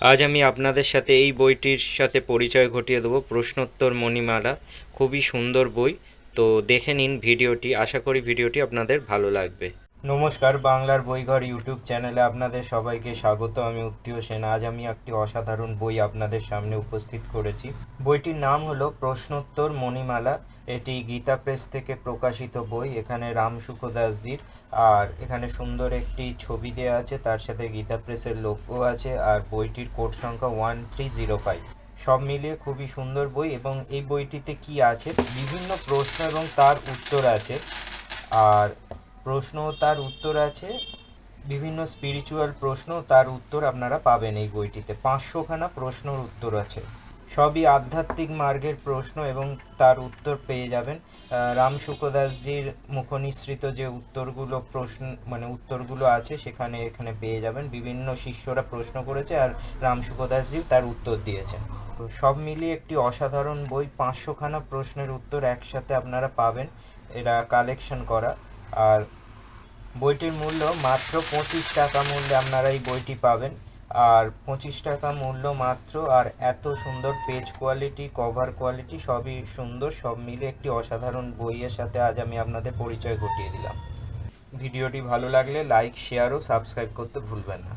আজ আমি আপনাদের সাথে এই বইটির সাথে পরিচয় ঘটিয়ে দেবো, প্রশ্নোত্তর মণিমালা। খুবই সুন্দর বই। তো দেখে নিন ভিডিওটি। আশা করি ভিডিওটি আপনাদের ভালো লাগবে। নমস্কার, বাংলার বইঘর ইউটিউব চ্যানেলে আপনাদের সবাইকে স্বাগত। আমি উত্তীয় সেন। আজ আমি একটি অসাধারণ বই আপনাদের সামনে উপস্থিত করেছি। বইটির নাম হলো প্রশ্নোত্তর মণিমালা। এটি গীতা প্রেস থেকে প্রকাশিত বই। এখানে রাম সুখদাসজির আর এখানে সুন্দর একটি ছবি দেওয়া আছে। তার সাথে গীতা প্রেসের লোগো আছে আর বইটির কোড সংখ্যা ওয়ান থ্রি জিরো ফাইভ। সব মিলিয়ে খুবই সুন্দর বই এবং এই বইটিতে কি আছে? বিভিন্ন প্রশ্ন এবং তার উত্তর আছে। আর প্রশ্ন তার উত্তর আছে। বিভিন্ন স্পিরিচুয়াল প্রশ্ন তার উত্তর আপনারা পাবেন এই বইটিতে। পাঁচশোখানা প্রশ্নর উত্তর আছে। সবই আধ্যাত্মিক মার্গের প্রশ্ন এবং তার উত্তর পেয়ে যাবেন। আহ, রাম সুখদাসজির মুখনিসৃত যে উত্তরগুলো প্রশ্ন মানে উত্তরগুলো আছে সেখানে এখানে পেয়ে যাবেন। বিভিন্ন শিষ্যরা প্রশ্ন করেছে আর রাম সুখদাসজি তার উত্তর দিয়েছেন। তো সব মিলিয়ে একটি অসাধারণ বই পাঁচশোখানা প্রশ্নের উত্তর একসাথে আপনারা পাবেন। এরা কালেকশন করা। আর বইটির মূল্য মাত্র পঁচিশ টাকা মূল্যে আপনারা এই বইটি পাবেন। আর পঁচিশ টাকা মূল্য মাত্র আর এত সুন্দর পেজ কোয়ালিটি কভার কোয়ালিটি সবই সুন্দর, সব মিলে একটি অসাধারণ বইয়ের সাথে আজ আমি আপনাদের পরিচয় ঘটিয়ে দিলাম। ভিডিওটি ভালো লাগলে লাইক শেয়ার ও সাবস্ক্রাইব করতে ভুলবেন না।